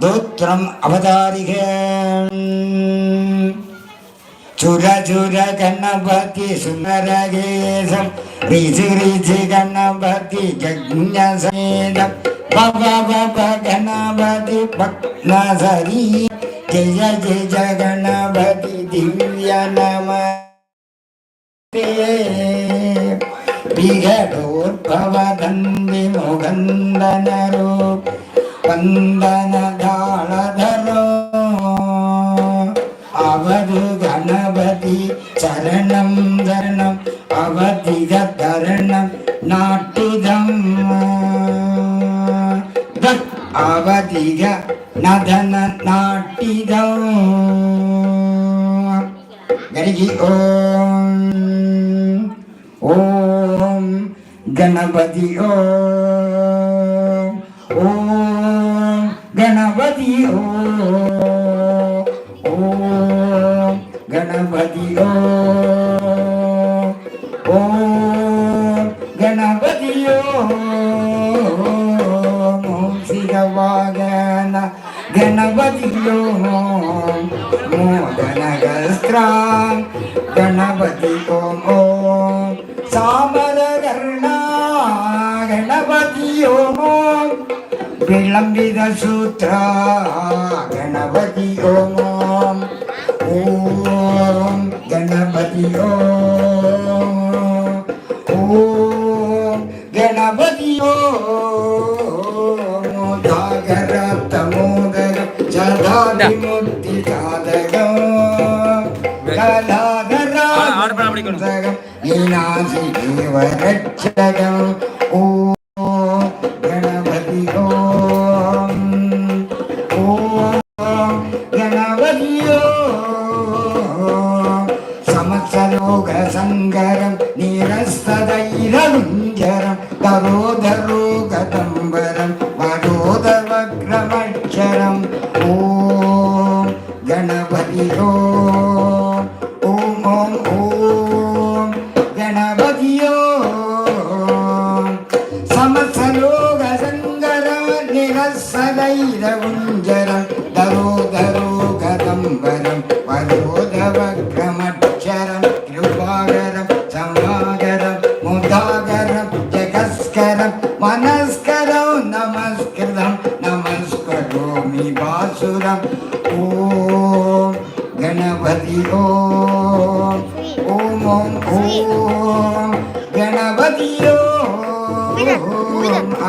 धोत्रम् अवतारिके। चुर सुन्दरगेशं ऋषिऋषिगणपति जज्ञसमेदं भव भव गणपति भग्नसरी जय जय जगणपति दिव्य नमस्ते। विघटोद्भवदन्विमुगन्दनरो वन्द நமது கணபதி சரணம் தரணம் அவதிக தரணம் நாட்டிதம். அவதிக நதன நாட்டிதம். கணகி ஓம். ஓம் கணபதி ஓம். கணபதியோ ஓம் கணபதியோ? ஓம் சிவவாகன கணபதியோ? மோதனகஸ்திராம் கணபதி ஓம் ஓம் சாமரகர்ணா கணபதியோ? ஓம். விளம்பித சூத்ரா கணபதி ஓம் கணபதியோ ஓம் கணபதியோ தாகர தமோதர ஜதாதிமுக்தி ஜாதகம் கலாகரம் நீனாசி தேவரட்சகம் ஓ கணபதி ஓம் கணபதியோ ஓம் சமசலோக சங்கரம் நீரஸ்ததைரலுஞ்சரம் தரோதரோ வரோதவக்ரமட்சரம் ஓம் கணபதியோ பாசுரம் ஓம் கணபதி ஓம் ஓம் ஓம் ஓம் கணபதி ஓம்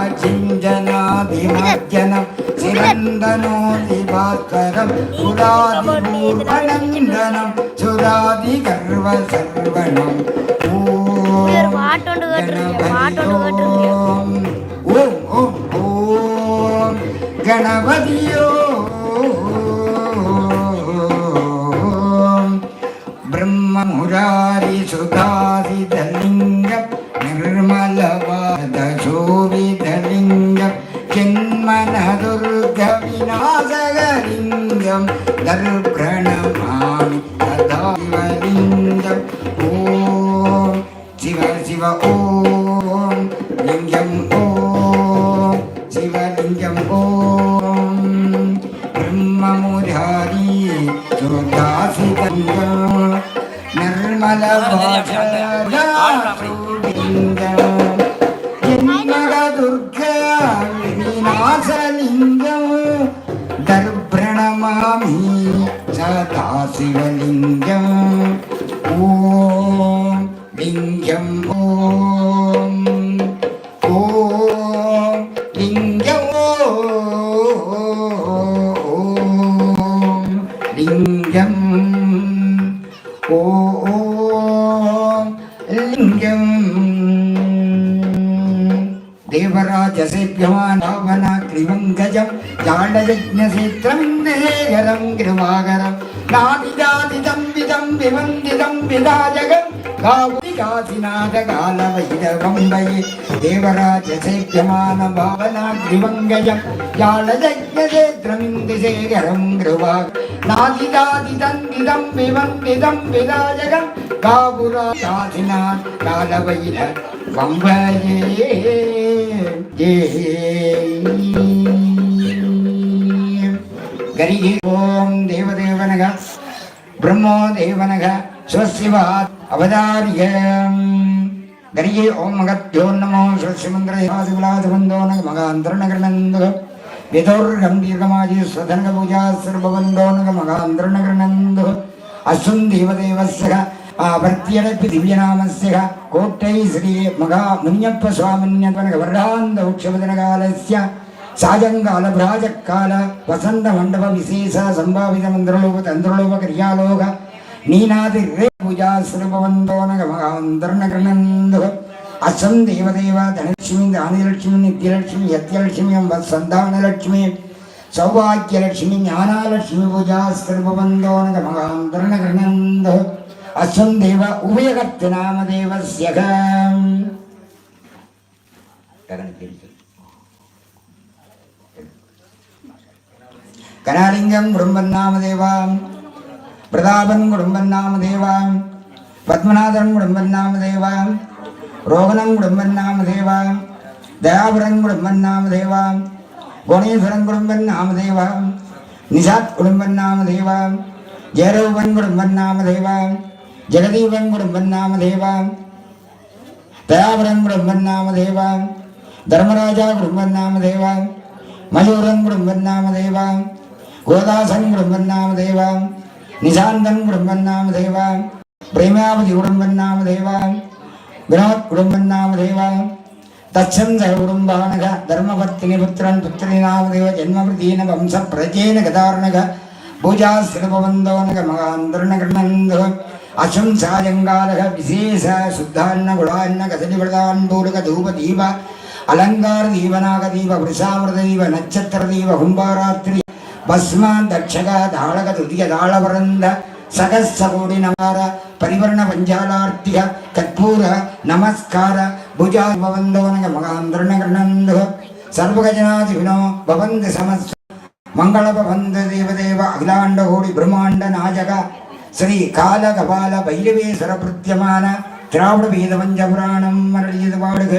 அச்சிஞ்சனாதிமர்ஜனம் சிரந்தனோதிபாஸ்கரம் சுராதிபூர்வனந்தனம் சுராதி கர்வ சர்வணம் ஓம். கணபதி గణపతియో. బ్రహ్మమురారి సుధాసితలింగ నిర్మలవాదశోభితలింగ జన్మన దుర్గ వినాశకలింగం దర్భణ ॐ लिङ्गम् ॐ ॐ लिङ्गम् ॐ लिङ्गम् ॐ लिङ्गम् जाडयज्ञसेत्रं देहरं कृवाकरं नादिजा దేవందిదం విదా జగన్ காதிநாதகாலவைரவம்பையே தேவராஜ சேக்கியமான பாவனாக்ரிவங்கயம் ஜாலஜக்ஞேத்ரமிந்திசேகரம் கிருவா நாதிதாதிதந்திதம் விவந்திதம் விதாஜகம் காபுரா காதிநாத் காலவைர வம்பையே ஏ கரிகி ஓம் தேவதேவனக பிரம்மோ தேவனக சிவசிவா அவதாரியம் கரியே ஓம் மகத்யோ நமோ சிவசிமந்திரேவாதிவிலாதிபந்தோ நக மகாந்திரநகரநந்து விதோர்கம்பீர்கமாஜி சதனக பூஜா சிறுபவந்தோ நக மகாந்திரநகரநந்து அசும் தேவதேவஸ்ய ஆவர்த்தியடப்பி திவ்யநாமஸ்ய கோட்டை ஸ்ரீ மகா முனியப்ப சுவாமின்யத்வனக வருடாந்த உட்சவதனகாலஸ்ய காலஸ்ய சாஜங்கால பிராஜக்கால வசந்த மண்டப விசேஷ சம்பாவித மந்திரலோக தந்திரலோக கிரியாலோக நீநாதி ரே பூஜா சிறுபவந்தோனக மகாந்தர்ணகிருணந்து அசம் தேவதேவ தனலட்சுமி தானியலட்சுமி நித்யலட்சுமி யத்யலட்சுமி அம்ப சந்தானலட்சுமி சௌபாகியலட்சுமி ஞானாலட்சுமி பூஜா சிறுபவந்தோனக மகாந்தர்ணகிருணந்து அஸ்வம் தேவ கனாலிங்கம் குடும்பன் நாம தேவாம் பிரதாபன் குடும்பன் நாம தேவாம் பத்மநாதன் குடும்பன் நாம தேவாம் ரோகணம் குடும்பன் நாம தேவாம் தயாபுரன் குடும்பன் நாம தேவாம் குணேஸ்வரன் குடும்பன் நாம தேவாம் நிசாத் குடும்பன் நாம தேவாம் ஜெயரூபன் குடும்பன் நாம தேவாம் ஜெகதீபன் குடும்பன் நாம தேவாம் தயாபுரன் குடும்பன் நாம தேவாம் தர்மராஜா குடும்பன் நாம தேவாம் மயூரன் குடும்பன் நாம தேவாம் கோதாசன் பிரம்மன்னாம தேவாம் நிசாந்தன் பிரம்மன்னாம தேவாம் பிரேமாவதி உடம்பன்னாம தேவாம் வினோத் உடம்பன்னாம தேவாம் தச்சந்த உடம்பானக தர்மபத்தினி புத்திரன் புத்திரினாம தேவ ஜென்மபிரதீன வம்ச பிரஜேன கதாரணக பூஜா சிறுபவந்தோனக மகாந்திரண மகாந்தர்ணகிருணந்தோ அசம்சாயங்காலக விசேஷ சுத்தான்ன குலான்ன கதலி பிரதான் பூருக தூப தீப அலங்கார தீபநாக தீப விருஷாமிரத தீப நட்சத்திர தீப கும்பாராத்திரி பஸ்மான் தட்சக தாளக துதிய தாளவரந்த சகசகோடி நமார பரிவர்ண பஞ்சாலார்த்திக கற்பூர நமஸ்கார புஜா பவந்தோ நக மகாந்திரணகர்ணந்தோ சர்வகஜனாதிபினோ பவந்து சமஸ்த மங்கள பவந்து தேவதேவ அகிலாண்ட கோடி பிரம்மாண்ட நாஜக ஸ்ரீ கால கபால பைரவேஸ்வர பிரத்யமான திராவிட வேதவஞ்ச புராணம் மரளியது வாடுக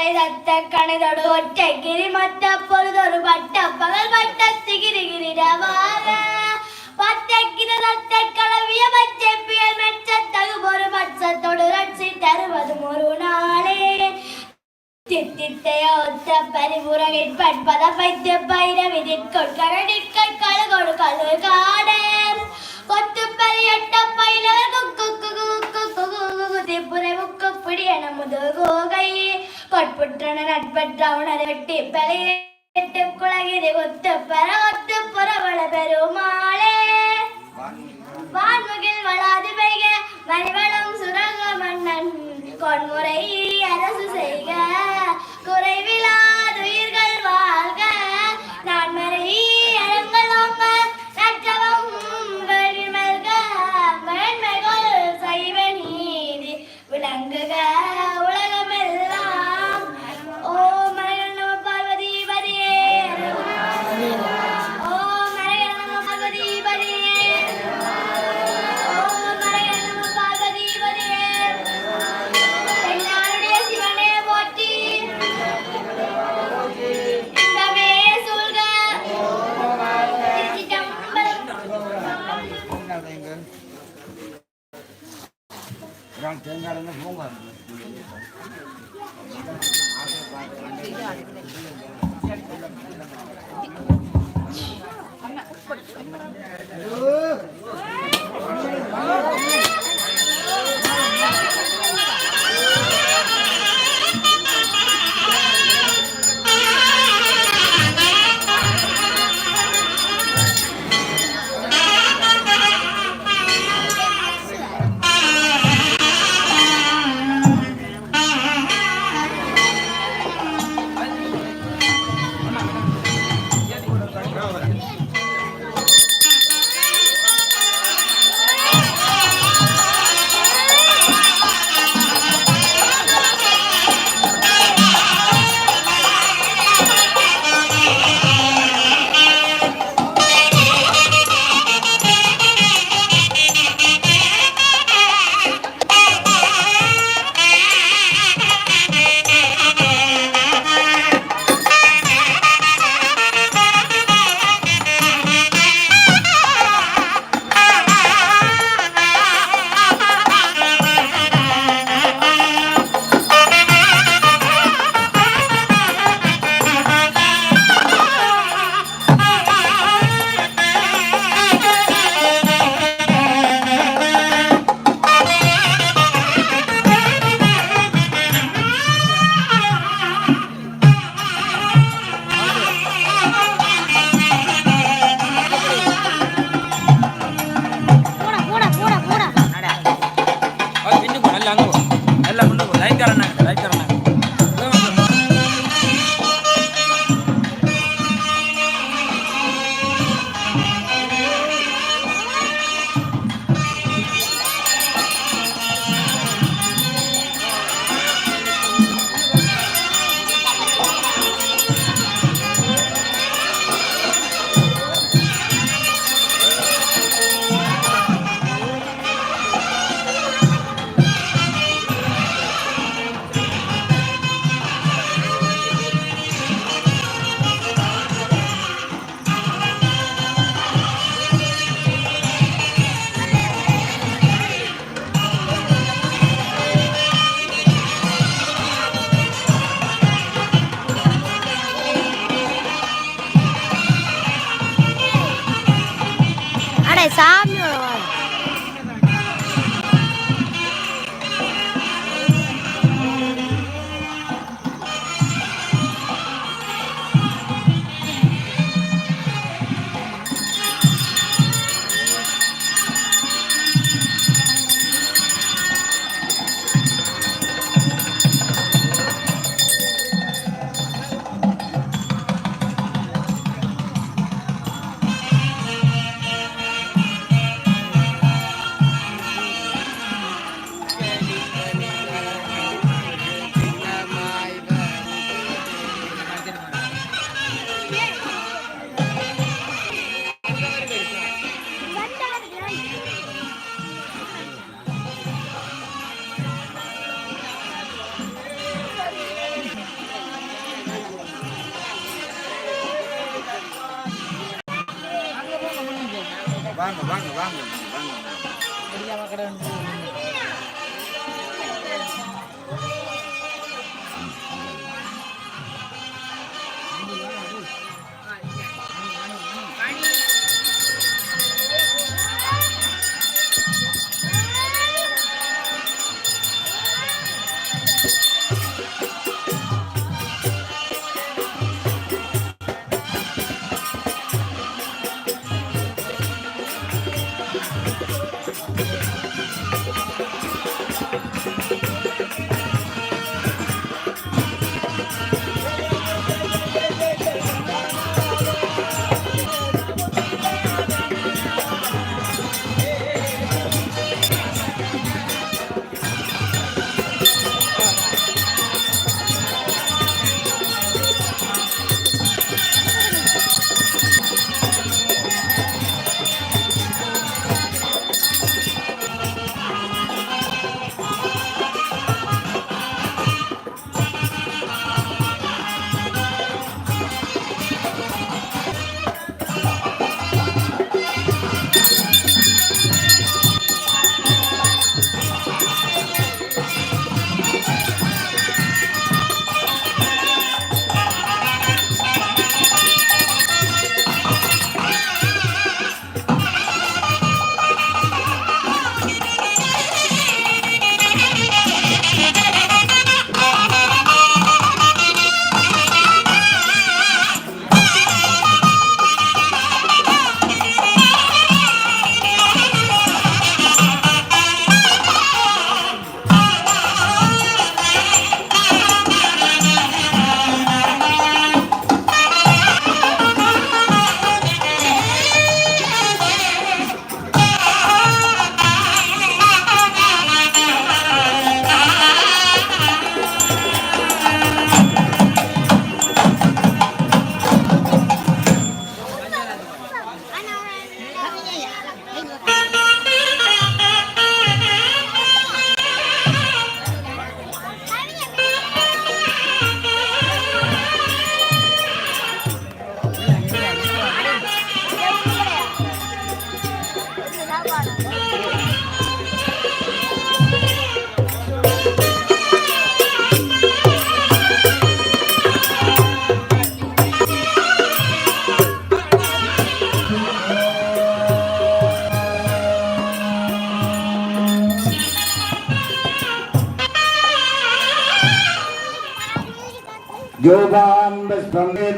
தலை தத்த கணிதோடு ஒற்றை கிரி மத்த பொழுதொரு பட்ட பகல் பட்ட திகிரி கிரிடவாக பத்தக்கிற தத்த கலவிய பச்சை பியல் மெச்ச தகு ஒரு பட்சத்தோடு ரட்சி தருவதும் ஒரு நாளே. தித்தித்தைய ஒத்த பரிபுரகில் பட்பத பைத்து பயிர விதிற்கொள் கரடிக்கல் கழுகொடு கழு காடே கொத்து பரியட்ட பயிலவர் குக்கு குக்கு குக்கு குக்கு ಮುಗುತಿ ಪುರೆ ಮುಕ್ಕಪ್ಪುಡಿಯ ನಮ್ಮದು ಹೋಗಯ್ಯೆ ಕೊಟ್ಬಿಟ್ರಣ ನಟ್ಬಿಟ್ರ ಅವಣರ வெட்டி பெலையே குழகிரி ஒத்த பெற ஒத்த புறவள பெருமாளே வான்முகி தென்காடு போங்க 啥？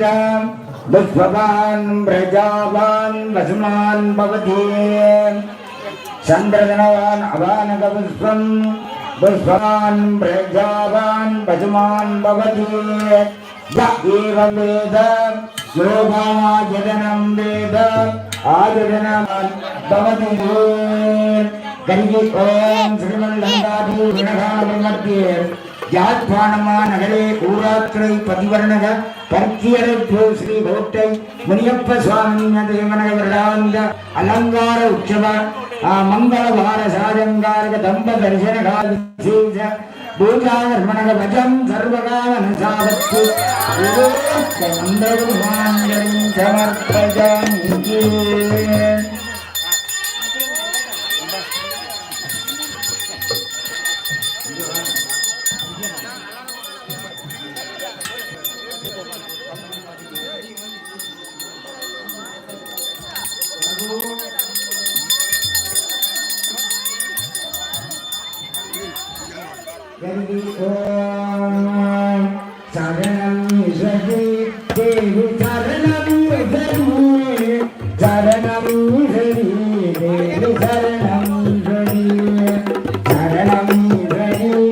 च दुष्भवान् व्रजावान् वसुमान् भवति चन्द्रजनवान् अवानकपुष्पम् दुष्भवान् व्रजावान् वसुमान् भवति य एव वेद योगाजनम् वेद आजनवान् भवति कन्ये ॐ श्रीमन्दाभिः யாழ்ப்பாணமா நகரே ஊராத்துறை பதிவர்ணக பர்த்தியரை ஸ்ரீ கோட்டை முனியப்ப சுவாமி தேவனக அலங்கார உற்சவ ஆ, மங்கள வார சாரங்காரக தம்ப தரிசன கால விசேஷ பூஜா கர்மணக பஜம் சர்வகால நசாபத்து மந்திரம் சமர்ப்பஜாமி